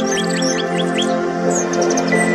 Thank you.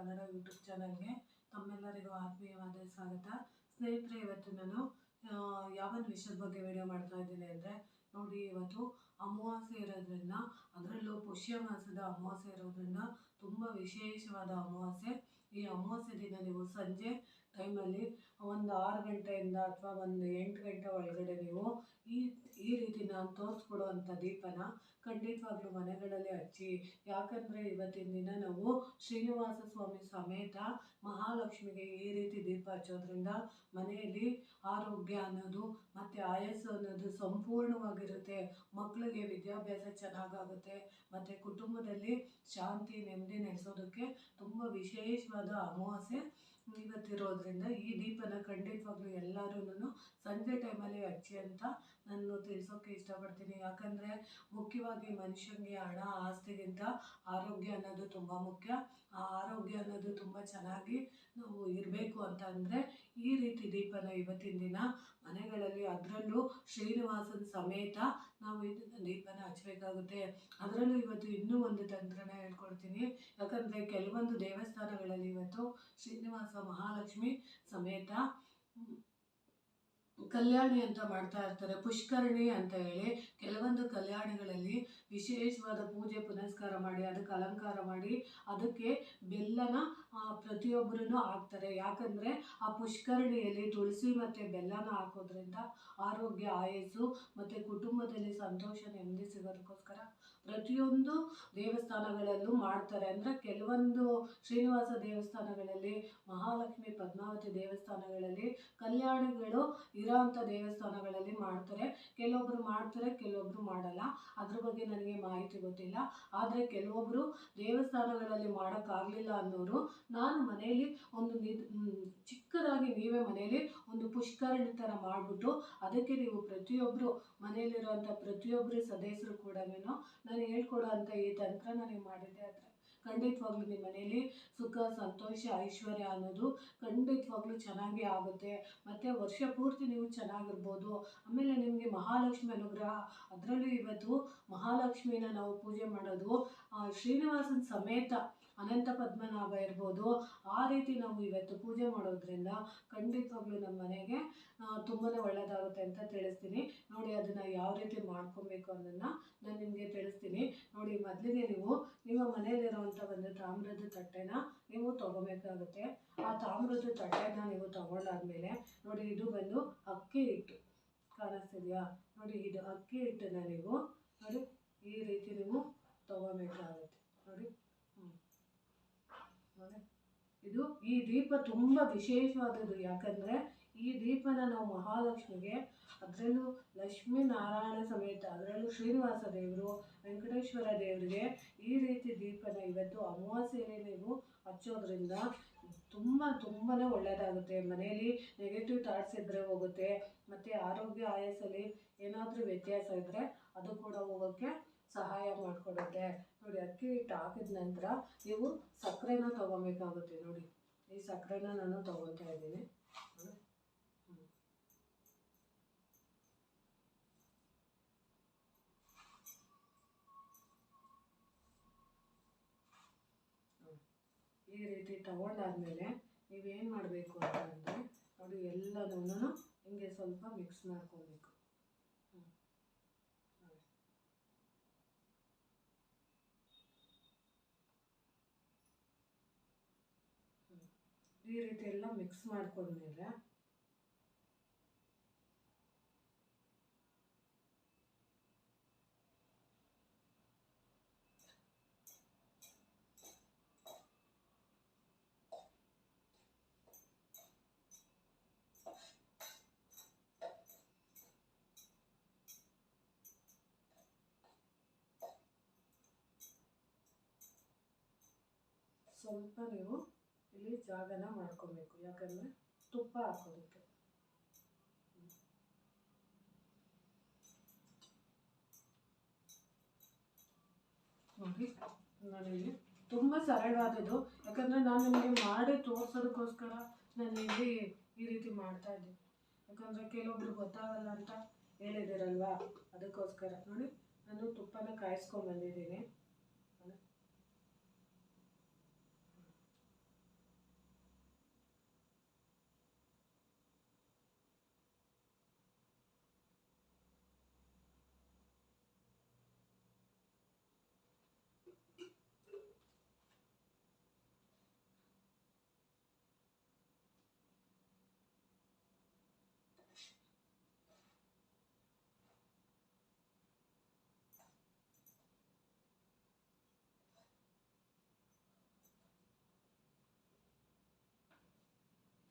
Kannada YouTube ಚಾನಲ್ಗೆ ತಮ್ಮೆಲ್ಲರಿಗೂ ಆತ್ಮೀಯವಾದ ಸ್ವಾಗತ. ಸ್ನೇಹಿತರೆ, ಇವತ್ತು ನಾನು ಯಾವೊಂದು ವಿಷಯದ ಬಗ್ಗೆ ವಿಡಿಯೋ ಮಾಡ್ತಾ ಇದ್ದೀನಿ ಅಂದರೆ, ನೋಡಿ ಇವತ್ತು ಅಮಾವಾಸ್ಯೆ ಇರೋದ್ರಿಂದ, ಅದರಲ್ಲೂ ಪುಷ್ಯ ಮಾಸದ ಅಮಾವಾಸ್ಯೆ ಇರೋದ್ರಿಂದ ತುಂಬ ವಿಶೇಷವಾದ ಅಮಾವಾಸ್ಯೆ. ಈ ಅಮಾವಾಸ್ಯೆ ದಿನ ನೀವು ಸಂಜೆ ಟೈಮಲ್ಲಿ ಒಂದು ಆರು ಗಂಟೆಯಿಂದ ಅಥವಾ ಒಂದು ಎಂಟು ಗಂಟೆ ಒಳಗಡೆ ನೀವು ಈ ಈ ರೀತಿ ನಾನು ತೋರಿಸ್ಕೊಡುವಂಥ ದೀಪನ ಖಂಡಿತವಾಗ್ಲೂ ಮನೆಗಳಲ್ಲಿ ಹಚ್ಚಿ, ಯಾಕಂದರೆ ಇವತ್ತಿನ ದಿನ ನಾವು ಶ್ರೀನಿವಾಸ ಸ್ವಾಮಿ ಸಮೇತ ಮಹಾಲಕ್ಷ್ಮಿಗೆ ಈ ರೀತಿ ದೀಪ ಹಚ್ಚೋದ್ರಿಂದ ಮನೆಯಲ್ಲಿ ಆರೋಗ್ಯ ಅನ್ನೋದು ಮತ್ತು ಆಯಸ್ಸು ಅನ್ನೋದು ಸಂಪೂರ್ಣವಾಗಿರುತ್ತೆ. ಮಕ್ಕಳಿಗೆ ವಿದ್ಯಾಭ್ಯಾಸ ಚೆನ್ನಾಗಾಗುತ್ತೆ. ಮತ್ತು ಕುಟುಂಬದಲ್ಲಿ ಶಾಂತಿ ನೆಮ್ಮದಿ ನೆಲೆಸೋದಕ್ಕೆ ತುಂಬ ವಿಶೇಷವಾದ ಅಮಾವಾಸ್ಯೆ ಇವತ್ತಿರೋದ್ರಿಂದ ಈ ದೀಪನ ಖಂಡಿತವಾಗ್ಲೂ ಎಲ್ಲರೂ ಸಂಜೆ ಟೈಮಲ್ಲಿ ಹಚ್ಚಿ ಅಂತ ನಾನು ತಿಳಿಸೋಕ್ಕೆ ಇಷ್ಟಪಡ್ತೀನಿ. ಯಾಕಂದರೆ ಮುಖ್ಯವಾಗಿ ಮನುಷ್ಯನಿಗೆ ಹಣ ಆಸ್ತಿಗಿಂತ ಆರೋಗ್ಯ ಅನ್ನೋದು ತುಂಬ ಮುಖ್ಯ. ಆ ಆರೋಗ್ಯ ಅನ್ನೋದು ತುಂಬ ಚೆನ್ನಾಗಿ ನಾವು ಇರಬೇಕು ಅಂತ ಅಂದರೆ ಈ ರೀತಿ ದೀಪನ ಇವತ್ತಿನ ದಿನ ಮನೆಗಳಲ್ಲಿ ಅದರಲ್ಲೂ ಶ್ರೀನಿವಾಸನ ಸಮೇತ ನಾವು ಇದನ್ನು ದೀಪನ ಹಚ್ಚಬೇಕಾಗುತ್ತೆ ಅದರಲ್ಲೂ ಇವತ್ತು ಇನ್ನೂ ಒಂದು ತಂತ್ರನ ಹೇಳ್ಕೊಡ್ತೀನಿ. ಯಾಕಂದರೆ ಕೆಲವೊಂದು ದೇವಸ್ಥಾನಗಳಲ್ಲಿ ಇವತ್ತು ಶ್ರೀನಿವಾಸ ಮಹಾಲಕ್ಷ್ಮಿ ಸಮೇತ ಕಲ್ಯಾಣಿ ಅಂತ ಮಾಡ್ತಾ ಇರ್ತಾರೆ, ಪುಷ್ಕರಣಿ ಅಂತ ಹೇಳಿ. ಕೆಲವೊಂದು ಕಲ್ಯಾಣಿಗಳಲ್ಲಿ ವಿಶೇಷವಾದ ಪೂಜೆ ಪುನಸ್ಕಾರ ಮಾಡಿ, ಅದಕ್ಕೆ ಅಲಂಕಾರ ಮಾಡಿ, ಅದಕ್ಕೆ ಬೆಲ್ಲನ ಪ್ರತಿಯೊಬ್ಬರೂ ಹಾಕ್ತಾರೆ. ಯಾಕಂದರೆ ಆ ಪುಷ್ಕರಣಿಯಲ್ಲಿ ತುಳಸಿ ಮತ್ತು ಬೆಲ್ಲನ ಹಾಕೋದ್ರಿಂದ ಆರೋಗ್ಯ, ಆಯಸ್ಸು ಮತ್ತು ಕುಟುಂಬದಲ್ಲಿ ಸಂತೋಷ ನೆಮ್ಮದಿ ಸಿಗೋದಕ್ಕೋಸ್ಕರ ಪ್ರತಿಯೊಂದು ದೇವಸ್ಥಾನಗಳಲ್ಲೂ ಮಾಡ್ತಾರೆ. ಅಂದರೆ ಕೆಲವೊಂದು ಶ್ರೀನಿವಾಸ ದೇವಸ್ಥಾನಗಳಲ್ಲಿ, ಮಹಾಲಕ್ಷ್ಮಿ, ಪದ್ಮಾವತಿ ದೇವಸ್ಥಾನಗಳಲ್ಲಿ, ಕಲ್ಯಾಣಿಗಳು ಇರೋವಂಥ ದೇವಸ್ಥಾನಗಳಲ್ಲಿ ಮಾಡ್ತಾರೆ. ಕೆಲವೊಬ್ಬರು ಮಾಡ್ತಾರೆ ಕೆಲವೊಬ್ಬರು ಮಾಡಲ್ಲ. ಅದ್ರ ಬಗ್ಗೆ ನನಗೆ ಮಾಹಿತಿ ಗೊತ್ತಿಲ್ಲ. ಆದರೆ ಕೆಲವೊಬ್ಬರು ದೇವಸ್ಥಾನಗಳಲ್ಲಿ ಮಾಡೋಕ್ಕಾಗಲಿಲ್ಲ ಅನ್ನೋರು ನಾನು ಮನೆಯಲ್ಲಿ ಒಂದು ಚಿಕ್ಕದಾಗಿ ನೀವೇ ಮನೆಯಲ್ಲಿ ಒಂದು ಪುಷ್ಕರಣಿ ಥರ ಮಾಡಿಬಿಟ್ಟು ಅದಕ್ಕೆ ನೀವು ಪ್ರತಿಯೊಬ್ಬರು ಮನೆಯಲ್ಲಿರುವಂಥ ಪ್ರತಿಯೊಬ್ಬರು ಸದಸ್ಯರು ಕೂಡ ನಾನು ಹೇಳ್ಕೊಡೋ ಅಂಥ ಈ ತಂತ್ರ ನಾನು ಮಾಡಿದ್ದೆ ಆದರೆ ಖಂಡಿತವಾಗ್ಲೂ ನಿಮ್ಮ ಮನೆಯಲ್ಲಿ ಸುಖ, ಸಂತೋಷ, ಐಶ್ವರ್ಯ ಅನ್ನೋದು ಖಂಡಿತವಾಗ್ಲೂ ಚೆನ್ನಾಗಿ ಆಗುತ್ತೆ. ಮತ್ತು ವರ್ಷ ಪೂರ್ತಿ ನೀವು ಚೆನ್ನಾಗಿರ್ಬೋದು. ಆಮೇಲೆ ನಿಮಗೆ ಮಹಾಲಕ್ಷ್ಮಿ ಅನುಗ್ರಹ. ಅದರಲ್ಲೂ ಇವತ್ತು ಮಹಾಲಕ್ಷ್ಮಿನ ನಾವು ಪೂಜೆ ಮಾಡೋದು ಶ್ರೀನಿವಾಸನ ಸಮೇತ ಅನಂತ ಪದ್ಮನಾಭ ಇರ್ಬೋದು. ಆ ರೀತಿ ನಾವು ಇವತ್ತು ಪೂಜೆ ಮಾಡೋದ್ರಿಂದ ಖಂಡಿತವಾಗ್ಲೂ ನಮ್ಮ ಮನೆಗೆ ತುಂಬಾ ಒಳ್ಳೆಯದಾಗುತ್ತೆ ಅಂತ ತಿಳಿಸ್ತೀನಿ. ನೋಡಿ ಅದನ್ನು ಯಾವ ರೀತಿ ಮಾಡ್ಕೊಬೇಕು ಅನ್ನೋದನ್ನು ನಾನು ನಿಮಗೆ ತಿಳಿಸ್ತೀನಿ. ನೋಡಿ ಮೊದಲಿಗೆ ನೀವು, ನಿಮ್ಮ ಮನೆಯಲ್ಲಿರುವಂಥ ಒಂದು ತಾಮ್ರದ ತಟ್ಟೆನ ನೀವು ತಗೋಬೇಕಾಗುತ್ತೆ. ಆ ತಾಮ್ರದ ತಟ್ಟೆನ ನೀವು ತಗೊಂಡಾದ್ಮೇಲೆ, ನೋಡಿ ಇದು ಬಂದು ಅಕ್ಕಿ ಹಿಟ್ಟು ಕಾಣಿಸ್ತಿದೆಯಾ? ನೋಡಿ ಇದು ಅಕ್ಕಿ ಹಿಟ್ಟನ್ನ ನೀವು, ನೋಡಿ ಈ ರೀತಿ ನೀವು ತಗೋಬೇಕಾಗುತ್ತೆ. ನೋಡಿ. ಇದು ಈ ದೀಪ ತುಂಬ ವಿಶೇಷವಾದದ್ದು. ಯಾಕಂದರೆ ಈ ದೀಪನ ನಾವು ಮಹಾಲಕ್ಷ್ಮಿಗೆ, ಅದರಲ್ಲೂ ಲಕ್ಷ್ಮೀ ನಾರಾಯಣ ಸಮೇತ, ಅದರಲ್ಲೂ ಶ್ರೀನಿವಾಸ ದೇವರು, ವೆಂಕಟೇಶ್ವರ ದೇವರಿಗೆ ಈ ರೀತಿ ದೀಪನ ಇವತ್ತು ಅಮಾವಾಸ್ಯೆಯಲ್ಲಿ ನೀವು ಹಚ್ಚೋದ್ರಿಂದ ತುಂಬ ತುಂಬಾ ಒಳ್ಳೆಯದಾಗುತ್ತೆ ಮನೆಯಲ್ಲಿ ನೆಗೆಟಿವ್ ಥಾಟ್ಸ್ ಇದ್ದರೆ ಹೋಗುತ್ತೆ. ಮತ್ತು ಆರೋಗ್ಯ ಆಯಸ್ಸಲ್ಲಿ ಏನಾದರೂ ವ್ಯತ್ಯಾಸ ಇದ್ದರೆ ಅದು ಕೂಡ ಹೋಗೋಕ್ಕೆ ಸಹಾಯ ಮಾಡಿಕೊಡುತ್ತೆ ನೋಡಿ, ಅಕ್ಕಿ ಹಿಟ್ಟು ಹಾಕಿದ ನಂತರ ನೀವು ಸಕ್ಕರೆನ ತೊಗೊಬೇಕಾಗುತ್ತೆ ನೋಡಿ. ಈ ಸಕ್ಕರೆನ ನಾನು ತೊಗೊತಾ ಇದ್ದೀನಿ. ಈ ರೀತಿ ತಗೊಂಡಾದ್ಮೇಲೆ ನೀವೇನು ಮಾಡಬೇಕು ಅಂತ ಅಂದರೆ ನೋಡಿ ಎಲ್ಲದನ್ನು ಹಿಂಗೆ ಸ್ವಲ್ಪ ಮಿಕ್ಸ್ ಮಾಡ್ಕೊಬೇಕು. ಈ ರೀತಿ ಎಲ್ಲ ಮಿಕ್ಸ್ ಮಾಡ್ಕೊಂಡ್ಮೇಲೆ ಸ್ವಲ್ಪ ನೀವು ಇಲ್ಲಿ ಜಾಗನ ಮಾಡ್ಕೊಬೇಕು. ಯಾಕಂದರೆ ತುಪ್ಪ ಹಾಕೋದಕ್ಕೆ. ನೋಡಿ ನಾನಿಲ್ಲಿ ತುಂಬ ಸರಳವಾದದ್ದು. ಯಾಕಂದರೆ ನಾನು ನಿಮಗೆ ಮಾಡಿ ತೋರಿಸೋದಕ್ಕೋಸ್ಕರ ನಾನು ಇಲ್ಲಿ ಈ ರೀತಿ ಮಾಡ್ತಾ ಇದ್ದೀನಿ ಯಾಕಂದರೆ ಕೆಲವೊಬ್ರು ಗೊತ್ತಾಗಲ್ಲ ಅಂತ ಹೇಳಿದಿರಲ್ವಾ? ಅದಕ್ಕೋಸ್ಕರ. ನೋಡಿ, ನಾನು ತುಪ್ಪನ ಕಾಯಿಸ್ಕೊಂಡು ಬಂದಿದ್ದೀನಿ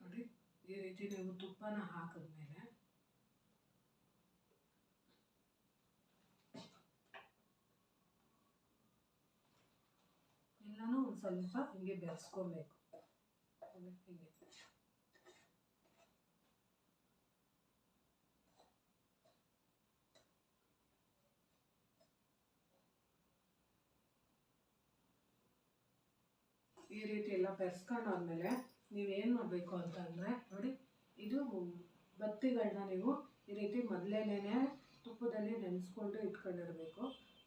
ನೋಡಿ ಈ ರೀತಿ ನೀವು ತುಪ್ಪನ ಹಾಕಿದ್ಮೇಲೆ ಎಲ್ಲನೂ ಒಂದು ಸ್ವಲ್ಪ ಹಿಂಗೆ ಬೆರೆಸ್ಕೊಬೇಕು. ಹಿಂಗೆ. ಈ ರೀತಿ ಎಲ್ಲ ಬೆರೆಸ್ಕೊಂಡಾದ್ಮೇಲೆ ನೀವೇನು ಮಾಡಬೇಕು ಅಂತಂದರೆ ನೋಡಿ, ಇದು ಬತ್ತಿಗಳನ್ನ ನೀವು ಈ ರೀತಿ ಮೊದಲೇನೇ ತುಪ್ಪದಲ್ಲಿ ನೆನೆಸ್ಕೊಂಡು ಇಟ್ಕೊಂಡಿರಬೇಕು.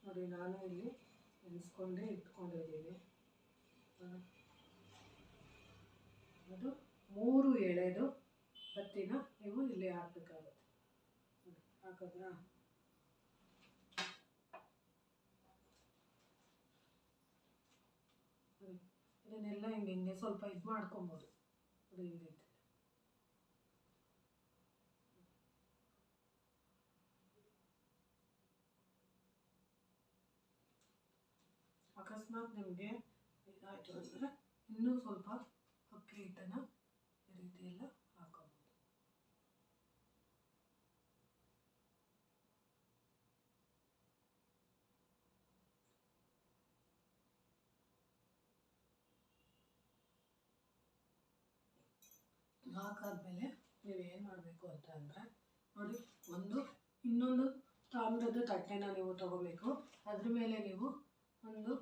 ನೋಡಿ, ನಾನು ಇಲ್ಲಿ ನೆನೆಸ್ಕೊಂಡೇ ಇಟ್ಕೊಂಡಿದ್ದೀನಿ. ಅದು ಮೂರು ಎಳೆದು ಬತ್ತಿನ ನೀವು ಇಲ್ಲಿ ಹಾಕಬೇಕಾಗುತ್ತೆ. ಹಾಕೋದ್ರಾ? ಇದನ್ನೆಲ್ಲ ಹಿಂಗೆ ಹಿಂಗೆ ಸ್ವಲ್ಪ ಇದು ಮಾಡ್ಕೊಬೋದು. ಈ ರೀತಿ ಅಕಸ್ಮಾತ್ ನಿಮಗೆ ಇದಾಯಿತು ಅಂದರೆ ಇನ್ನೂ ಸ್ವಲ್ಪ ಅಕ್ಕಿ ಹಿಟ್ಟನ್ನು ಈ ರೀತಿ ಎಲ್ಲ ಹಾಕಾದ್ಮೇಲೆ ನೀವು ಏನು ಮಾಡಬೇಕು ಅಂತ ಅಂದರೆ ನೋಡಿ, ಒಂದು, ಇನ್ನೊಂದು ತಾಮ್ರದ ತಟ್ಟೆನ ನೀವು ತಗೋಬೇಕು. ಅದ್ರ ಮೇಲೆ ನೀವು ಒಂದು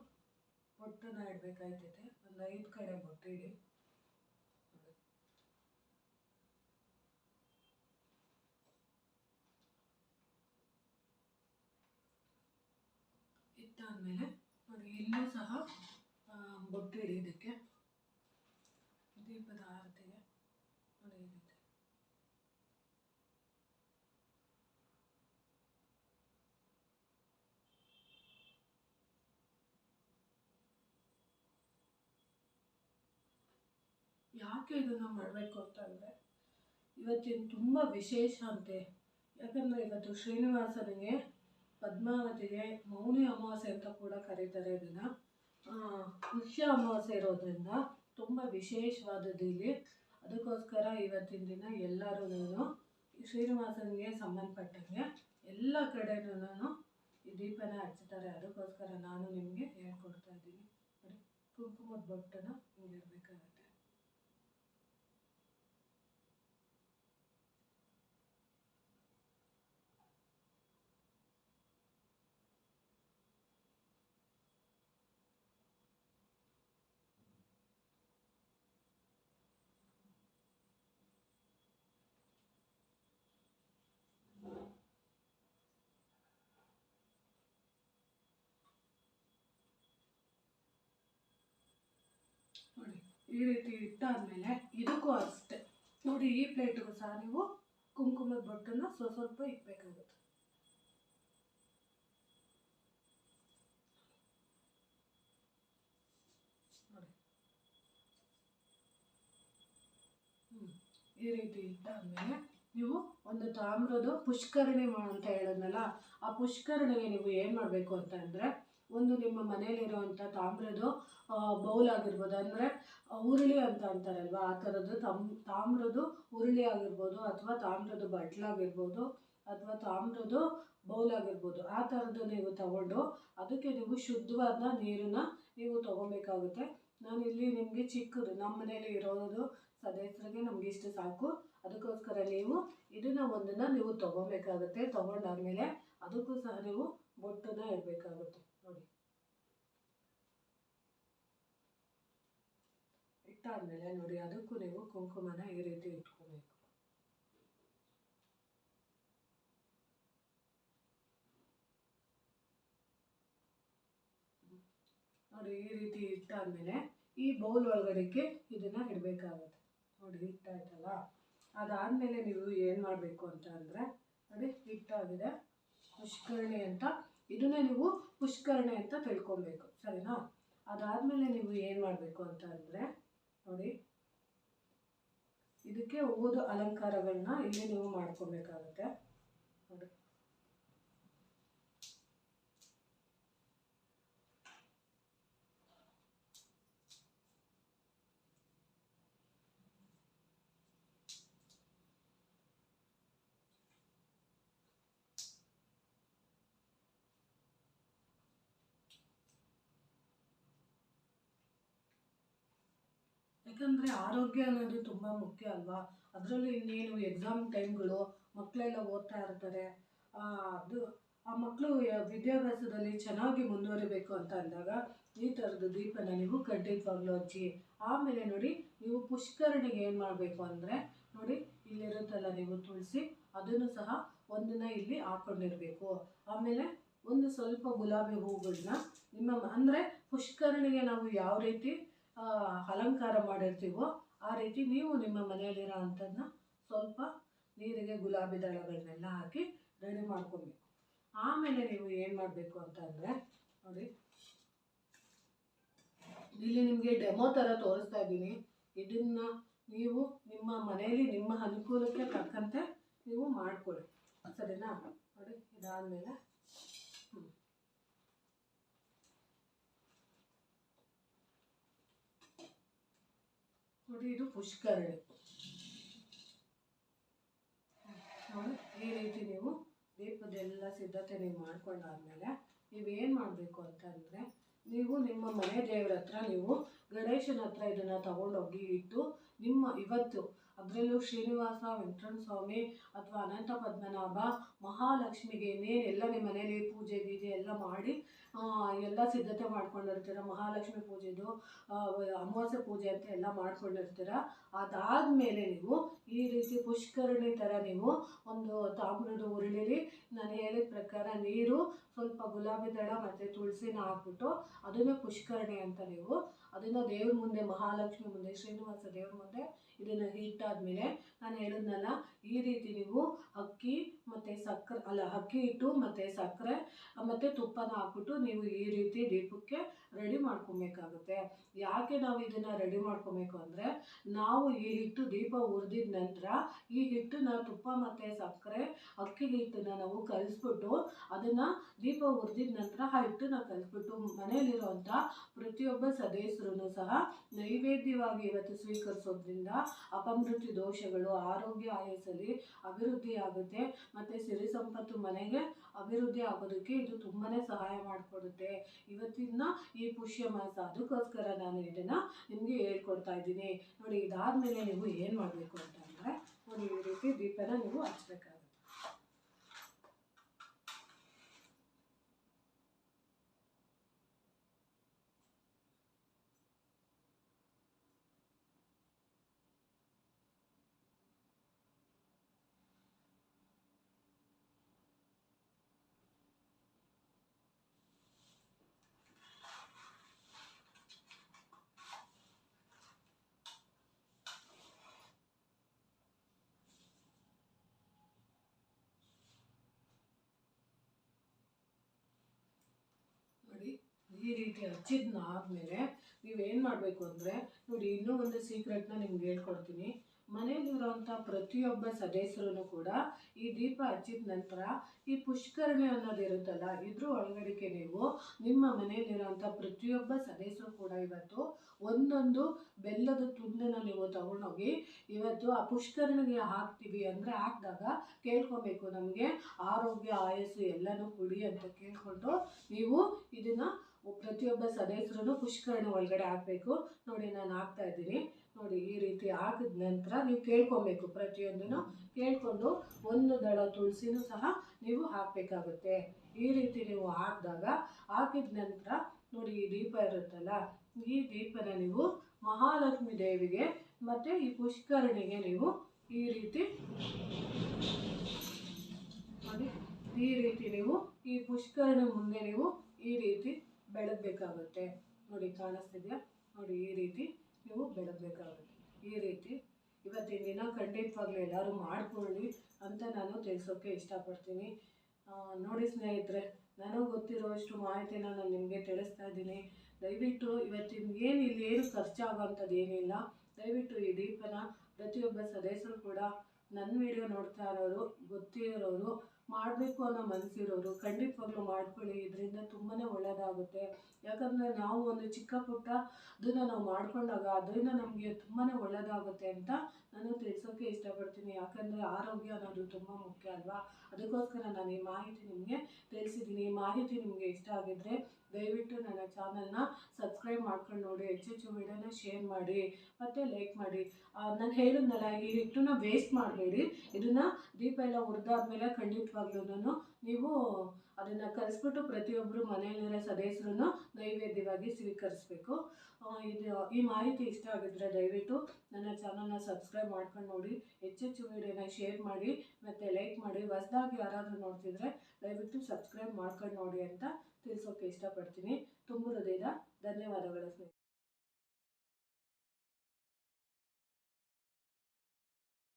ಬೊಟ್ಟನ ಇಡಬೇಕಾಯ್ತೈತೆ. ಒಂದು ಐದು ಕಡೆ ಬೊಟ್ಟು ಇಡಿ. ಇಟ್ಟಾದ್ಮೇಲೆ ನೋಡಿ, ಇಲ್ಲೂ ಸಹ ಬೊಟ್ಟು ಇಡಿ ಇದಕ್ಕೆ. ದೀಪದ ಆರತಿಗೆ ನೋಡಿ ಈ ರೀತಿ ಯಾಕೆ ಇದನ್ನು ಮಾಡಬೇಕು ಅಂತಂದರೆ ಇವತ್ತಿನ ತುಂಬ ವಿಶೇಷ ಅಂತೆ. ಯಾಕಂದರೆ ಇವತ್ತು ಶ್ರೀನಿವಾಸನಿಗೆ ಪದ್ಮಾವತಿಗೆ ಮೌನಿ ಅಮಾವಾಸ್ಯೆ ಅಂತ ಕೂಡ ಕರೀತಾರೆ ಇದನ್ನು ಪುಷ್ಯ ಅಮಾವಾಸ್ಯೆ ಇರೋದ್ರಿಂದ ತುಂಬ ವಿಶೇಷವಾದದ್ದು ಇಲ್ಲಿ. ಅದಕ್ಕೋಸ್ಕರ ಇವತ್ತಿನ ದಿನ ಎಲ್ಲರೂ ನಾನು ಶ್ರೀನಿವಾಸನಿಗೆ ಸಂಬಂಧಪಟ್ಟಂಗೆ ಎಲ್ಲ ಕಡೆನೂ ಈ ದೀಪನ ಹಚ್ತಾರೆ ಅದಕ್ಕೋಸ್ಕರ ನಾನು ನಿಮಗೆ ಹೇಳ್ಕೊಡ್ತಾ ಇದ್ದೀನಿ. ಕುಂಕುಮದ ಬೊಟ್ಟನ್ನು ಹಿಂಗಿರ್ಬೇಕಾಗತ್ತೆ ನೋಡಿ ಈ ರೀತಿ ಇಟ್ಟಾದ್ಮೇಲೆ ಇದಕ್ಕೂ ಅಷ್ಟೆ ನೋಡಿ, ಈ ಪ್ಲೇಟಿಗೂ ಸಹ ನೀವು ಕುಂಕುಮದ ಬೊಟ್ಟನ್ನು ಸ್ವಲ್ಪ ಸ್ವಲ್ಪ ಇಟ್ಬೇಕಾಗುತ್ತೆ ನೋಡಿ. ಈ ರೀತಿ ಇಟ್ಟಾದ್ಮೇಲೆ ನೀವು ಒಂದು ತಾಮ್ರದ ಪುಷ್ಕರಣಿ ಅಂತ ಹೇಳಿದ್ನಲ್ಲ, ಆ ಪುಷ್ಕರಣಿಗೆ ನೀವು ಏನು ಮಾಡಬೇಕು ಅಂತ ಅಂದರೆ ಒಂದು ನಿಮ್ಮ ಮನೆಯಲ್ಲಿರುವಂಥ ತಾಮ್ರದ್ದು ಬೌಲ್ ಆಗಿರ್ಬೋದು. ಅಂದರೆ ಉರುಳಿ ಅಂತ ಅಂತಾರಲ್ವ? ಆ ಥರದ್ದು ತಮ್, ತಾಮ್ರದ್ದು ಉರುಳಿ ಆಗಿರ್ಬೋದು ಅಥವಾ ತಾಮ್ರದ್ದು ಬಟ್ಲಾಗಿರ್ಬೋದು ಅಥವಾ ತಾಮ್ರದ್ದು ಬೌಲ್ ಆಗಿರ್ಬೋದು. ಆ ಥರದ್ದು ನೀವು ತಗೊಂಡು ಅದಕ್ಕೆ ನೀವು ಶುದ್ಧವಾದ ನೀರನ್ನ ನೀವು ತಗೊಬೇಕಾಗುತ್ತೆ. ನಾನು ಇಲ್ಲಿ ನಿಮಗೆ ಚಿಕ್ಕದು, ನಮ್ಮ ಮನೇಲಿ ಇರೋದು ಸದಸ್ಯರಿಗೆ ನಮ್ಗೆ ಇಷ್ಟು ಸಾಕು. ಅದಕ್ಕೋಸ್ಕರ ನೀವು ಇದನ್ನ ಒಂದನ್ನ ನೀವು ತಗೊಬೇಕಾಗುತ್ತೆ. ತಗೊಂಡಾದ್ಮೇಲೆ ಅದಕ್ಕೂ ಸಹ ನೀವು ಬೊಟ್ಟನ್ನು ಇಡಬೇಕಾಗುತ್ತೆ. ಇಟ್ಟಾದ್ಮೇಲೆ ನೋಡಿ, ಅದಕ್ಕೂ ನೀವು ಕುಂಕುಮನ ಈ ರೀತಿ ಇಟ್ಕೋಬೇಕು. ನೋಡಿ, ಈ ರೀತಿ ಇಟ್ಟಾದ್ಮೇಲೆ ಈ ಬೌಲ್ ಒಳಗಡೆಗೆ ಇದನ್ನ ಇಡಬೇಕಾಗುತ್ತೆ. ನೋಡಿ ಹಿಟ್ಟಾಯ್ತಲ್ಲ ಅದಾದ್ಮೇಲೆ ನೀವು ಏನು ಮಾಡಬೇಕು ಅಂತ ಅಂದರೆ, ನೋಡಿ ಹಿಟ್ಟಾಗಿದೆ ಪುಷ್ಕರಣೆ ಅಂತ. ಇದನ್ನೇ ನೀವು ಪುಷ್ಕರಣೆ ಅಂತ ತಿಳ್ಕೊಬೇಕು, ಸರಿನಾ? ಅದಾದಮೇಲೆ ನೀವು ಏನು ಮಾಡಬೇಕು ಅಂತ ಅಂದರೆ ನೋಡಿ. ಇದಕ್ಕೆ ಹೂವುದು ಅಲಂಕಾರಗಳನ್ನ ಇಲ್ಲಿ ನೀವು ಮಾಡ್ಕೊಬೇಕಾಗುತ್ತೆ. ನೋಡಿ. ಯಾಕಂದರೆ ಆರೋಗ್ಯ ಅನ್ನೋದು ತುಂಬ ಮುಖ್ಯ ಅಲ್ವಾ? ಅದರಲ್ಲೂ ಇನ್ನೇನು ಎಕ್ಸಾಮ್ ಟೈಮ್ಗಳು ಮಕ್ಕಳೆಲ್ಲ ಓದ್ತಾ ಇರ್ತಾರೆ. ಅದು, ಆ ಮಕ್ಕಳು ವಿದ್ಯಾಭ್ಯಾಸದಲ್ಲಿ ಚೆನ್ನಾಗಿ ಮುಂದುವರಿಬೇಕು ಅಂತ ಅಂದಾಗ ಈ ಥರದ್ದು ದೀಪನ ನೀವು ಖಂಡಿತವಾಗ್ಲೂ ಹಚ್ಚಿ. ಆಮೇಲೆ ನೋಡಿ, ನೀವು ಪುಷ್ಕರಣಿಗೆ ಏನು ಮಾಡಬೇಕು ಅಂದರೆ ನೋಡಿ, ಇಲ್ಲಿರುತ್ತಲ್ಲ ನೀವು ತುಳಸಿ, ಅದನ್ನು ಸಹ ಒಂದನ್ನ ಇಲ್ಲಿ ಹಾಕ್ಕೊಂಡಿರಬೇಕು ಆಮೇಲೆ ಒಂದು ಸ್ವಲ್ಪ ಗುಲಾಬಿ ಹೂಗಳನ್ನ ನಿಮ್ಮ ಅಂದರೆ ಪುಷ್ಕರಣಿಗೆ ನಾವು ಯಾವ ರೀತಿ ಅಲಂಕಾರ ಮಾಡಿರ್ತೀವೋ ಆ ರೀತಿ ನೀವು ನಿಮ್ಮ ಮನೆಯಲ್ಲಿರೋ ಅಂಥದ್ದನ್ನ ಸ್ವಲ್ಪ ನೀರಿಗೆ ಗುಲಾಬಿ ದಳಗಳನ್ನೆಲ್ಲ ಹಾಕಿ ರೆಡಿ ಮಾಡ್ಕೊಬೇಕು. ಆಮೇಲೆ ನೀವು ಏನು ಮಾಡಬೇಕು ಅಂತ ಅಂದರೆ, ನೋಡಿ. ಇಲ್ಲಿ ನಿಮಗೆ ಡೆಮೋ ಥರ ತೋರಿಸ್ತಾ ಇದ್ದೀನಿ. ಇದನ್ನ ನೀವು ನಿಮ್ಮ ಮನೆಯಲ್ಲಿ ನಿಮ್ಮ ಅನುಕೂಲಕ್ಕೆ ತಕ್ಕಂತೆ ನೀವು ಮಾಡ್ಕೊಳ್ಳಿ. ಸರಿನಾ? ನೋಡಿ, ಇದಾದಮೇಲೆ ನೋಡಿ ಇದು ಪುಷ್ಕರಣಿ. ನೋಡಿ, ಈ ರೀತಿ ನೀವು ದೀಪದೆಲ್ಲ ಸಿದ್ಧತೆ ನೀವು ಮಾಡ್ಕೊಂಡಾದ್ಮೇಲೆ ನೀವೇನು ಮಾಡಬೇಕು ಅಂತಂದರೆ ನೀವು ನಿಮ್ಮ ಮನೆ ದೇವರ ಹತ್ರ ನೀವು ಗಣೇಶನ ಹತ್ರ ಇದನ್ನು ತಗೊಂಡೋಗಿ ಇಟ್ಟು ನಿಮ್ಮ ಇವತ್ತು ಅದರಲ್ಲೂ ಶ್ರೀನಿವಾಸ ಸ್ವಾಮಿ ಅಥವಾ ಅನಂತ ಪದ್ಮನಾಭ, ಮಹಾಲಕ್ಷ್ಮಿಗೆ ಎಲ್ಲ ನಿಮ್ಮ ಮನೇಲಿ ಪೂಜೆ ಗೀಜೆ ಎಲ್ಲ ಮಾಡಿ ಎಲ್ಲ ಸಿದ್ಧತೆ ಮಾಡ್ಕೊಂಡಿರ್ತೀರ. ಮಹಾಲಕ್ಷ್ಮಿ ಪೂಜೆದು ಅಮಾವಾಸ್ಯೆ ಪೂಜೆ ಅಂತ ಎಲ್ಲ ಮಾಡ್ಕೊಂಡಿರ್ತೀರ. ಅದಾದಮೇಲೆ ನೀವು ಈ ರೀತಿ ಪುಷ್ಕರಣಿ ಥರ ನೀವು ಒಂದು ತಾಮ್ರದ ಉರುಳಿರಿ ನಾನು ಹೇಳಿದ ಪ್ರಕಾರ ನೀರು, ಸ್ವಲ್ಪ ಗುಲಾಬಿ ದಳ ಮತ್ತು ತುಳಸಿನ ಹಾಕ್ಬಿಟ್ಟು ಅದನ್ನು ಪುಷ್ಕರಣಿ ಅಂತ ನೀವು, ಅದನ್ನು ದೇವ್ರ ಮುಂದೆ, ಮಹಾಲಕ್ಷ್ಮಿ ಮುಂದೆ, ಶ್ರೀನಿವಾಸ ದೇವ್ರ ಮುಂದೆ ಇದನ್ನು ಮೇಲೆ ನಾನು ಹೇಳಿದ್ನಲ್ಲ, ಈ ರೀತಿ ನೀವು ಅಕ್ಕಿ ಮತ್ತು ಸಕ್ಕರೆ, ಅಲ್ಲ ಅಕ್ಕಿ ಹಿಟ್ಟು ಮತ್ತು ಸಕ್ಕರೆ, ಮತ್ತು ತುಪ್ಪನ ಹಾಕ್ಬಿಟ್ಟು ನೀವು ಈ ರೀತಿ ದೀಪಕ್ಕೆ ರೆಡಿ ಮಾಡ್ಕೊಬೇಕಾಗುತ್ತೆ. ಯಾಕೆ ನಾವು ಇದನ್ನು ರೆಡಿ ಮಾಡ್ಕೊಬೇಕು ಅಂದರೆ, ನಾವು ಈ ಹಿಟ್ಟು ದೀಪ ಹುರಿದಿದ ನಂತರ ಈ ಹಿಟ್ಟನ್ನ ತುಪ್ಪ ಮತ್ತು ಸಕ್ಕರೆ, ಅಕ್ಕಿ ಹಿಟ್ಟನ್ನ ನಾವು ಕಲಿಸ್ಬಿಟ್ಟು ಅದನ್ನು ದೀಪ ಹುರಿದಿದ ನಂತರ ಆ ಹಿಟ್ಟನ್ನ ಕಲಿಸ್ಬಿಟ್ಟು ಮನೆಯಲ್ಲಿರುವಂಥ ಪ್ರತಿಯೊಬ್ಬ ಸದಸ್ಯರು ಸಹ ನೈವೇದ್ಯವಾಗಿ ಇವತ್ತು ಸ್ವೀಕರಿಸೋದ್ರಿಂದ ಅಪಮೃತ್ಯು ದೋಷಗಳು, ಆರೋಗ್ಯ ಆಯಸ್ಸಲ್ಲಿ ಅಭಿವೃದ್ಧಿ ಆಗುತ್ತೆ. ಮತ್ತು ಸಿರಿ ಸಂಪತ್ತು ಮನೆಗೆ ಅಭಿವೃದ್ಧಿ ಆಗೋದಕ್ಕೆ ಇದು ತುಂಬಾ ಸಹಾಯ ಮಾಡಿಕೊಡುತ್ತೆ. ಇವತ್ತಿನ ಈ ಪುಷ್ಯ ಮಾಸ, ಅದಕ್ಕೋಸ್ಕರ ನಾನು ಇದನ್ನು ನಿಮಗೆ ಹೇಳ್ಕೊಡ್ತಾ ಇದ್ದೀನಿ. ನೋಡಿ, ಇದಾದಮೇಲೆ ನೀವು ಏನು ಮಾಡಬೇಕು ಅಂತಂದರೆ ನೋಡಿ ಈ ರೀತಿ ದೀಪನ ನೀವು ಹಚ್ಬೇಕಾಗುತ್ತೆ ನೋಡಿ ಈ ರೀತಿ ಹಚ್ಚಿದ್ನ ಆದಮೇಲೆ ನೀವೇನು ಮಾಡಬೇಕು ಅಂದರೆ ನೋಡಿ, ಇನ್ನೂ ಒಂದು ಸೀಕ್ರೆಟ್ನ ನಿಮ್ಗೆ ಹೇಳ್ಕೊಡ್ತೀನಿ. ಮನೆಯಲ್ಲಿರೋಂಥ ಪ್ರತಿಯೊಬ್ಬ ಸದಸ್ಯರು ಕೂಡ ಈ ದೀಪ ಹಚ್ಚಿದ ನಂತರ ಈ ಪುಷ್ಕರಣೆ ಅನ್ನೋದು ಇರುತ್ತಲ್ಲ, ಇದ್ರ ಒಳಗಡೆಗೆ ನೀವು ನಿಮ್ಮ ಮನೆಯಲ್ಲಿರುವಂಥ ಪ್ರತಿಯೊಬ್ಬ ಸದಸ್ಯರು ಕೂಡ ಇವತ್ತು ಒಂದೊಂದು ಬೆಲ್ಲದ ತುಂಡನ್ನು ನೀವು ತಗೊಂಡೋಗಿ ಇವತ್ತು ಆ ಪುಷ್ಕರಣೆಗೆ ಹಾಕ್ತೀವಿ ಅಂದರೆ ಹಾಕಿದಾಗ ಕೇಳ್ಕೊಬೇಕು ನಮಗೆ. ಆರೋಗ್ಯ, ಆಯಸ್ಸು ಎಲ್ಲನೂ ಕೊಡಿ ಅಂತ ಕೇಳಿಕೊಂಡು ನೀವು ಇದನ್ನು ಪ್ರತಿಯೊಬ್ಬ ಸದಸ್ಯರು ಪುಷ್ಕರಣಿ ಒಳಗಡೆ ಹಾಕಬೇಕು. ನೋಡಿ, ನಾನು ಹಾಕ್ತಾ ಇದ್ದೀನಿ. ನೋಡಿ, ಈ ರೀತಿ ಹಾಕಿದ ನಂತರ ನೀವು ಕೇಳ್ಕೊಬೇಕು ಪ್ರತಿಯೊಂದನ್ನು. ಕೇಳಿಕೊಂಡು ಒಂದು ದಳ ತುಳಸಿನೂ ಸಹ ನೀವು ಹಾಕಬೇಕಾಗುತ್ತೆ. ಈ ರೀತಿ ನೀವು ಹಾಕಿದಾಗ, ಹಾಕಿದ ನಂತರ ನೋಡಿ, ಈ ದೀಪ ಇರುತ್ತಲ್ಲ, ಈ ದೀಪನ ನೀವು ಮಹಾಲಕ್ಷ್ಮಿ ದೇವಿಗೆ ಮತ್ತು ಈ ಪುಷ್ಕರಣಿಗೆ ನೀವು ಈ ರೀತಿ ನೋಡಿ, ಈ ರೀತಿ ನೀವು ಈ ಪುಷ್ಕರಣಿ ಮುಂದೆ ನೀವು ಈ ರೀತಿ ಬೆಳಗಬೇಕಾಗುತ್ತೆ. ನೋಡಿ ಕಾಣಿಸ್ತಿದ್ಯಾ? ನೋಡಿ ಈ ರೀತಿ ನೀವು ಬೆಳಗಬೇಕಾಗುತ್ತೆ. ಈ ರೀತಿ ಇವತ್ತಿನ ದಿನ ಖಂಡಿತವಾಗ್ಲೂ ಎಲ್ಲರೂ ಮಾಡ್ಕೊಳ್ಳಿ ಅಂತ ನಾನು ತಿಳಿಸೋಕ್ಕೆ ಇಷ್ಟಪಡ್ತೀನಿ. ನೋಡಿ ಸ್ನೇಹಿತರೆ, ನನಗೆ ಗೊತ್ತಿರೋಷ್ಟು ಮಾಹಿತಿನ ನಾನು ನಿಮಗೆ ತಿಳಿಸ್ತಾ ಇದ್ದೀನಿ. ದಯವಿಟ್ಟು ಇವತ್ತಿನ ಏನು ಇಲ್ಲಿ ಏನು ಖರ್ಚಾಗೋಂಥದ್ದು ಏನಿಲ್ಲ ದಯವಿಟ್ಟು ಈ ದೀಪನ ಪ್ರತಿಯೊಬ್ಬ ಸದಸ್ಯರು ಕೂಡ ನನ್ನ ವಿಡಿಯೋ ನೋಡ್ತಾ ಇರೋರು, ಗೊತ್ತಿರೋರು ಮಾಡಬೇಕು ಅನ್ನೋ ಮನಸ್ಸಿರೋರು ಖಂಡಿತವಾಗ್ಲೂ ಮಾಡ್ಕೊಳ್ಳಿ. ಇದರಿಂದ ತುಂಬಾ ಒಳ್ಳೆಯದಾಗುತ್ತೆ ಯಾಕಂದರೆ ನಾವು ಒಂದು ಚಿಕ್ಕ ಪುಟ್ಟ ಅದನ್ನು ನಾವು ಮಾಡಿಕೊಂಡಾಗ ಅದರಿಂದ ನಮಗೆ ತುಂಬಾ ಒಳ್ಳೆಯದಾಗುತ್ತೆ ಅಂತ ನಾನು ತಿಳಿಸೋಕ್ಕೆ ಇಷ್ಟಪಡ್ತೀನಿ. ಯಾಕಂದರೆ ಆರೋಗ್ಯ ಅನ್ನೋದು ತುಂಬ ಮುಖ್ಯ ಅಲ್ವಾ? ಅದಕ್ಕೋಸ್ಕರ ನಾನು ಈ ಮಾಹಿತಿ ನಿಮಗೆ ತಿಳಿಸಿದ್ದೀನಿ. ಈ ಮಾಹಿತಿ ನಿಮಗೆ ಇಷ್ಟ ಆಗಿದ್ದರೆ ದಯವಿಟ್ಟು ನನ್ನ ಚಾನಲ್ನ ಸಬ್ಸ್ಕ್ರೈಬ್ ಮಾಡ್ಕೊಂಡು ನೋಡಿ. ಹೆಚ್ಚೆಚ್ಚು ವಿಡಿಯೋನ ಶೇರ್ ಮಾಡಿ. ಮತ್ತು ಲೈಕ್ ಮಾಡಿ. ನಾನು ಹೇಳಿದ್ನಲ್ಲ, ಈ ಹಿಟ್ಟನ್ನ ವೇಸ್ಟ್ ಮಾಡಬೇಡಿ. ಇದನ್ನು ದೀಪ ಎಲ್ಲ ಹುರಿದಾದ್ಮೇಲೆ ಖಂಡಿತವಾಗ್ಲೂ ನೀವು ಅದನ್ನು ಕಲಿಸ್ಬಿಟ್ಟು ಪ್ರತಿಯೊಬ್ಬರು ಮನೆಯಲ್ಲಿರೋ ಸದಸ್ಯರನ್ನು ನೈವೇದ್ಯವಾಗಿ ಸ್ವೀಕರಿಸಬೇಕು. ಇದು, ಈ ಮಾಹಿತಿ ಇಷ್ಟ ಆಗಿದ್ದರೆ ದಯವಿಟ್ಟು ನನ್ನ ಚಾನಲ್ನ ಸಬ್ಸ್ಕ್ರೈಬ್ ಮಾಡ್ಕೊಂಡು ನೋಡಿ. ಹೆಚ್ಚೆಚ್ಚು ವಿಡಿಯೋನ ಶೇರ್ ಮಾಡಿ, ಮತ್ತು ಲೈಕ್ ಮಾಡಿ. ಹೊಸದಾಗಿ ಯಾರಾದರೂ ನೋಡ್ತಿದ್ರೆ ದಯವಿಟ್ಟು ಸಬ್ಸ್ಕ್ರೈಬ್ ಮಾಡ್ಕೊಂಡು ನೋಡಿ ಅಂತ ತಿಳಿಸೋಕ್ಕೆ ಇಷ್ಟಪಡ್ತೀನಿ. ತುಂಬ ಹೃದಯದ ಧನ್ಯವಾದಗಳು